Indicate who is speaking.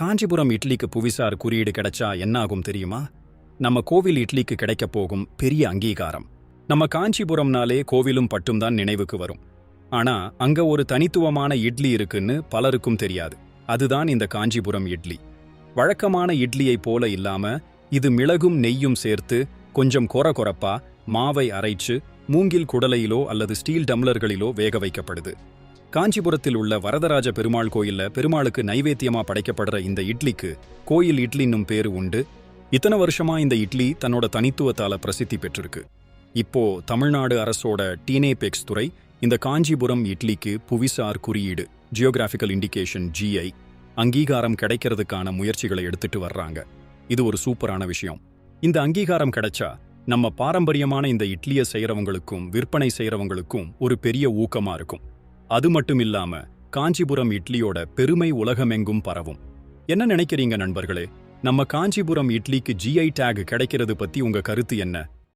Speaker 1: காஞ்சிபுரம் இட்லிக்கு புவிசார் குறியீடு கிடைச்சா என்னாகும் தெரியுமா? நம்ம கோவில் இட்லிக்கு கிடைக்கப் போகும் பெரிய அங்கீகாரம். நம்ம காஞ்சிபுரம்னாலே கோவிலும் பட்டும் தான் நினைவுக்கு வரும். ஆனா அங்க ஒரு தனித்துவமான இட்லி இருக்குன்னு பலருக்கும் தெரியாது. அதுதான் இந்த காஞ்சிபுரம் இட்லி. வழக்கமான இட்லியைப் போல இல்லாம இது மிளகும் நெய்யும் சேர்த்து கொஞ்சம் கொர கொரப்பா மாவை அரைச்சு மூங்கில் குடலையிலோ அல்லது ஸ்டீல் டம்ளர்களிலோ வேக வைக்கப்படுது. காஞ்சிபுரத்தில் உள்ள வரதராஜ பெருமாள் கோயில்ல பெருமாளுக்கு நைவேத்தியமா படைக்கப்படுற இந்த இட்லிக்கு கோயில் இட்லின்னும் பேரு உண்டு. இத்தனை வருஷமா இந்த இட்லி தன்னோட தனித்துவத்தால பிரசித்தி பெற்றிருக்கு. இப்போ தமிழ்நாடு அரசோட டீனேபெக்ஸ் துறை இந்த காஞ்சிபுரம் இட்லிக்கு புவிசார் குறியீடு ஜியோகிராஃபிக்கல் இண்டிகேஷன் ஜிஐ அங்கீகாரம் கிடைக்கிறதுக்கான முயற்சிகளை எடுத்துட்டு வர்றாங்க. இது ஒரு சூப்பரான விஷயம். இந்த அங்கீகாரம் கிடைச்சா நம்ம பாரம்பரியமான இந்த இட்லியை செய்யறவங்களுக்கும் விற்பனை செய்கிறவங்களுக்கும் ஒரு பெரிய ஊக்கமா இருக்கும். அது மட்டும் இல்லாம காஞ்சிபுரம் இட்லியோட பெருமை உலகமெங்கும் பரவும். என்ன நினைக்கிறீங்க நண்பர்களே? நம்ம காஞ்சிபுரம் இட்லிக்கு ஜிஐ டேக் கிடைக்கிறது பத்தி உங்க கருத்து என்ன?